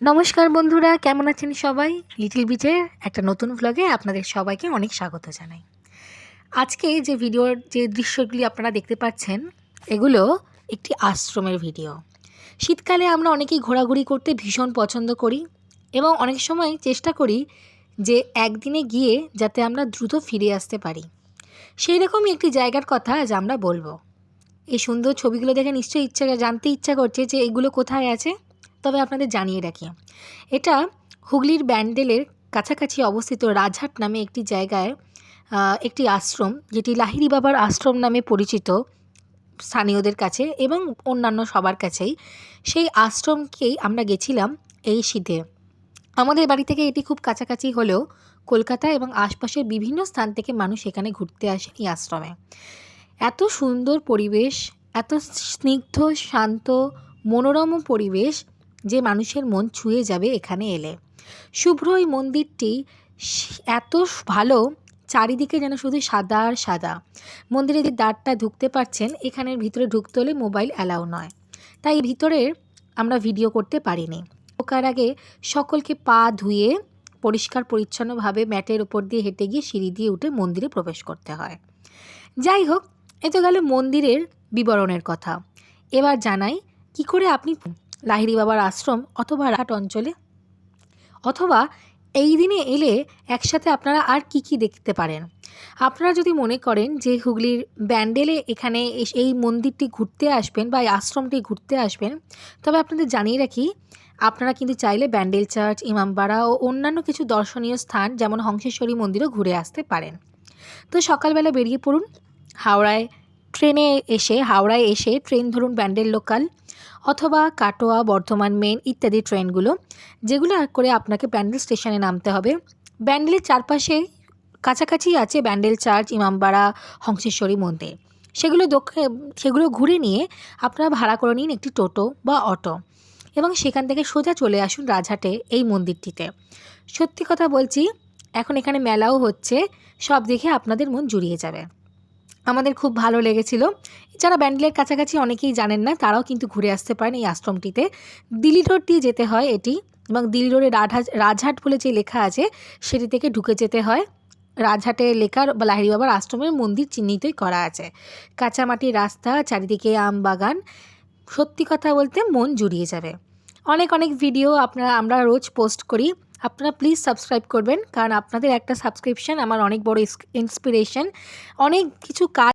নমস্কার বন্ধুরা, কেমন আছেন সবাই? লিটিল বিচের একটা নতুন ভ্লগে আপনাদের সবাইকে অনেক স্বাগত জানাই। আজকে যে ভিডিওর যে দৃশ্যগুলি আপনারা দেখতে পাচ্ছেন, এগুলো একটি আশ্রমের ভিডিও শীতকালে আমরা অনেকেই ঘোরাঘুরি করতে ভীষণ পছন্দ করি এবং অনেক সময় চেষ্টা করি যে একদিনে গিয়ে যাতে আমরা দ্রুত ফিরে আসতে পারি। সেই রকমই একটি জায়গার কথা আজ আমরা বলব। এই সুন্দর ছবিগুলো দেখে নিশ্চয়ই ইচ্ছা, জানতে ইচ্ছা করছে যে এগুলো কোথায় আছে? তবে আপনাদের জানিয়ে রাখি। এটা হুগলির ব্যান্ডেলের কাছাকাছি অবস্থিত রাজহাট নামে একটি জায়গায় একটি আশ্রম, যেটি লাহিড়ি বাবার আশ্রম নামে পরিচিত স্থানীয়দের কাছে এবং অন্যান্য সবার কাছেই। সেই আশ্রমকেই আমরা গেছিলাম এই শীতে। আমাদের বাড়ি থেকে এটি খুব কাছাকাছি হলেও কলকাতা এবং আশপাশের বিভিন্ন স্থান থেকে মানুষ এখানে ঘুরতে আসে এই আশ্রমে। এত সুন্দর পরিবেশ, এত স্নিগ্ধ, শান্ত, মনোরম পরিবেশ যে মানুষের মন ছুঁয়ে যাবে এখানে এলে। শুভ্র এই মন্দিরটি এত ভালো, চারিদিকে যেন শুধু সাদা আর সাদা। মন্দিরে যে দ্বারটা ঢুকতে পারছেন, এখানের ভিতরে ঢুকতে হলে মোবাইল অ্যালাউ নয়। তাই ভিতরে আমরা ভিডিও করতে পারিনি। ঢোকার আগে সকলকে পা ধুয়ে পরিষ্কার পরিচ্ছন্নভাবে ম্যাটের ওপর দিয়ে হেঁটে গিয়ে সিঁড়ি দিয়ে উঠে মন্দিরে প্রবেশ করতে হয়। যাই হোক, এ তো গেল মন্দিরের বিবরণের কথা। এবার জানাই, কি করে আপনি লাহিড়ি বাবার আশ্রম অথবা রাট অঞ্চলে। অথবা এই দিনে এলে একসাথে আপনারা আর কি কি দেখতে পারেন? আপনারা যদি মনে করেন যে হুগলির ব্যান্ডেলে এখানে এই মন্দিরটি ঘুরতে আসবেন বা এই আশ্রমটি ঘুরতে আসবেন, তবে আপনাদের জানিয়ে রাখি, আপনারা কিন্তু চাইলে ব্যান্ডেল চার্চ, ইমামবাড়া ও অন্যান্য কিছু দর্শনীয় স্থান যেমন হংসেশ্বরী মন্দিরও ঘুরে আসতে পারেন। তো সকালবেলা বেরিয়ে পড়ুন, হাওড়ায় ট্রেনে এসে, হাওড়ায় এসে ট্রেন ধরুন ব্যান্ডেল লোকাল অথবা কাটোয়া, বর্ধমান, মেন ইত্যাদি ট্রেনগুলো, যেগুলো করে আপনাকে ব্যান্ডেল স্টেশনে নামতে হবে। ব্যান্ডেলের চারপাশে কাছাকাছি আছে ব্যান্ডেল চার্চ, ইমামবাড়া, হংসেশ্বরী মন্দির। সেগুলো সেগুলো ঘুরে নিয়ে আপনারা ভাড়া করে নিন একটি টোটো বা অটো এবং সেখান থেকে সোজা চলে আসুন রাজহাটে এই মন্দিরটিতে। সত্যি কথা বলছি, এখন এখানে মেলাও হচ্ছে, সব দেখে আপনাদের মন জুড়িয়ে যাবে। আমাদের খুব ভালো লেগেছিল। যারা ব্যান্ডেলের কাছাকাছি অনেকেই জানেন না, তারাও কিন্তু ঘুরে আসতে পারেন এই আশ্রমটিতে। দিল্লি রোড দিয়ে যেতে হয় এটি এবং দিল্লি রোডে রাজহাট রাজহাট বলে যে লেখা আছে, সেটি থেকে ঢুকে যেতে হয়। রাজহাটে লেখার লাহিড়ি বাবার আশ্রমের মন্দির চিহ্নিতই করা আছে। কাঁচামাটির রাস্তা, চারিদিকে আম বাগান। সত্যি কথা বলতে মন জুড়িয়ে যাবে। অনেক অনেক ভিডিও আপনারা, আমরা রোজ পোস্ট করি। আপনারা প্লিজ সাবস্ক্রাইব করবেন, কারণ আপনাদের একটা সাবস্ক্রিপশান আমার অনেক বড় ইন্সপিরেশন অনেক কিছু কাজ